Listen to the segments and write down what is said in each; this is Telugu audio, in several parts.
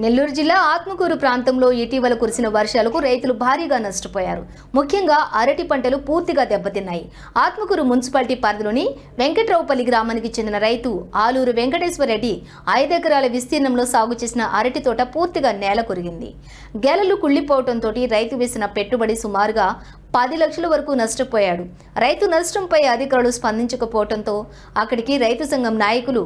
నెల్లూరు జిల్లా ఆత్మకూరు ప్రాంతంలో ఇటీవల కురిసిన వర్షాలకు రైతులు భారీగా నష్టపోయారు. ముఖ్యంగా అరటి పంటలు పూర్తిగా దెబ్బతిన్నాయి. ఆత్మకూరు మున్సిపాలిటీ పరిధిలోని వెంకట్రావుపల్లి గ్రామానికి చెందిన రైతు ఆలూరు వెంకటేశ్వరరెడ్డి ఐదెకరాల విస్తీర్ణంలో సాగు చేసిన అరటి తోట పూర్తిగా నేల కొరిగింది. గెలలు కుళ్ళిపోవడంతో రైతు వేసిన పెట్టుబడి సుమారుగా పది లక్షల వరకు నష్టపోయాడు. రైతు నష్టంపై అధికారులు స్పందించకపోవడంతో అక్కడికి రైతు సంఘం నాయకులు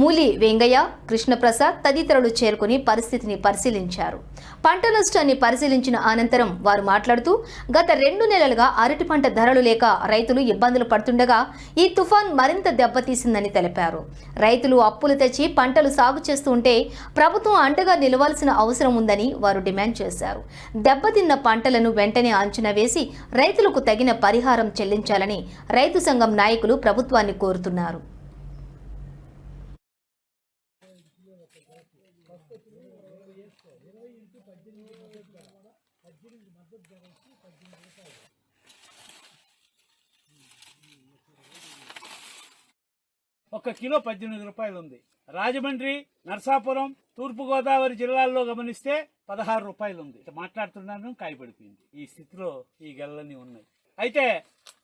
మూలి వెంగయ్య కృష్ణప్రసాద్ తదితరులు చేరుకుని పరిస్థితిని పరిశీలించారు. పంట నష్టాన్ని పరిశీలించిన అనంతరం వారు మాట్లాడుతూ గత రెండు నెలలుగా అరటి పంట ధరలు లేక రైతులు ఇబ్బందులు పడుతుండగా ఈ తుఫాన్ మరింత దెబ్బతీసిందని తెలిపారు. రైతులు అప్పులు తెచ్చి పంటలు సాగు చేస్తూ ఉంటే ప్రభుత్వం అండగా నిలవాల్సిన అవసరం ఉందని వారు డిమాండ్ చేశారు. దెబ్బతిన్న పంటలను వెంటనే అంచనా వేసి రైతులకు తగిన పరిహారం చెల్లించాలని రైతు సంఘం నాయకులు ప్రభుత్వాన్ని కోరుతున్నారు. ఒక కిలో పద్దెనిమిది రూపాయలు ఉంది. రాజమండ్రి నర్సాపురం తూర్పుగోదావరి జిల్లాల్లో గమనిస్తే పదహారు రూపాయలు ఉంది. మాట్లాడుతున్నాను కాయపడిపోయింది ఈ స్థితిలో ఈ గెల్లన్నీ ఉన్నాయి. అయితే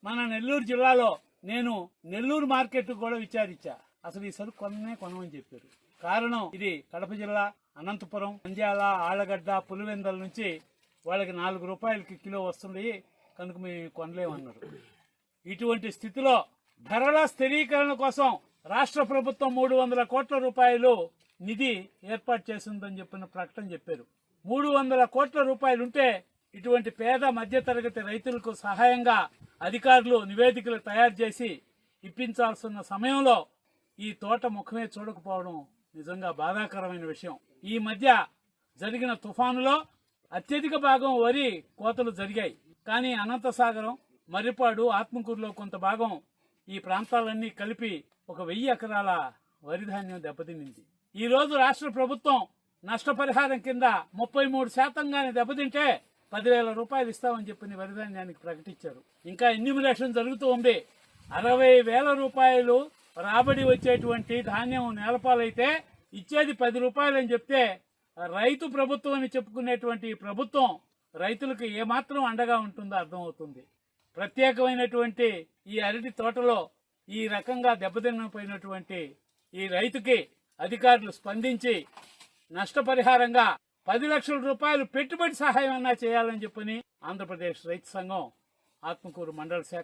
మన నెల్లూరు జిల్లాలో నేను నెల్లూరు మార్కెట్ కూడా విచారించా. అసలు ఈ సరుకు కొననే కొనమని చెప్పారు. కారణం ఇది కడప జిల్లా అనంతపురం నంద్యాల ఆళ్ళగడ్డ పులివెందల నుంచి వాళ్ళకి నాలుగు రూపాయలకి కిలో వస్తున్నాయి కనుక మేము కొనలేమన్నారు. ఇటువంటి స్థితిలో ధరల స్థిరీకరణ కోసం రాష్ట్ర ప్రభుత్వం మూడు వందల కోట్ల రూపాయలు నిధి ఏర్పాటు చేసిందని చెప్పిన ప్రకటన చెప్పారు. మూడు వందల కోట్ల రూపాయలుంటే ఇటువంటి పేద మధ్యతరగతి రైతులకు సహాయంగా అధికారులు నివేదికలు తయారు చేసి ఇప్పించాల్సిన సమయంలో ఈ తోట ముఖమే చూడకపోవడం నిజంగా బాధాకరమైన విషయం. ఈ మధ్య జరిగిన తుఫానులో అత్యధిక భాగం వరి కోతలు జరిగాయి. కానీ అనంతసాగరం మర్రిపాడు ఆత్మకూరులో కొంత భాగం ఈ ప్రాంతాలన్నీ కలిపి ఒక వెయ్యి ఎకరాల వరి ధాన్యం దెబ్బతినింది. ఈ రోజు రాష్ట్ర ప్రభుత్వం నష్టపరిహారం కింద ముప్పై మూడు శాతంగానే దెబ్బతింటే పదివేల రూపాయలు ఇస్తామని చెప్పి వరి ధాన్యానికి ప్రకటించారు. ఇంకా ఎన్యూమినేషన్ జరుగుతూ ఉంది అరవై వేల రూపాయలు రాబడి వచ్చేటువంటి ధాన్యం నేలపాలైతే ఇచ్చేది పది రూపాయలు అని చెప్తే రైతు ప్రభుత్వం అని చెప్పుకునేటువంటి ప్రభుత్వం రైతులకు ఏమాత్రం అండగా ఉంటుందో అర్థమవుతుంది. ప్రత్యేకమైనటువంటి ఈ అరటి తోటలో ఈ రకంగా దెబ్బతినపోయినటువంటి ఈ రైతుకి అధికారులు స్పందించి నష్టపరిహారంగా పది లక్షల రూపాయలు పెట్టుబడి సహాయం అన్నా చేయాలని చెప్పని ఆంధ్రప్రదేశ్ రైతు సంఘం ఆత్మకూరు మండల శాఖ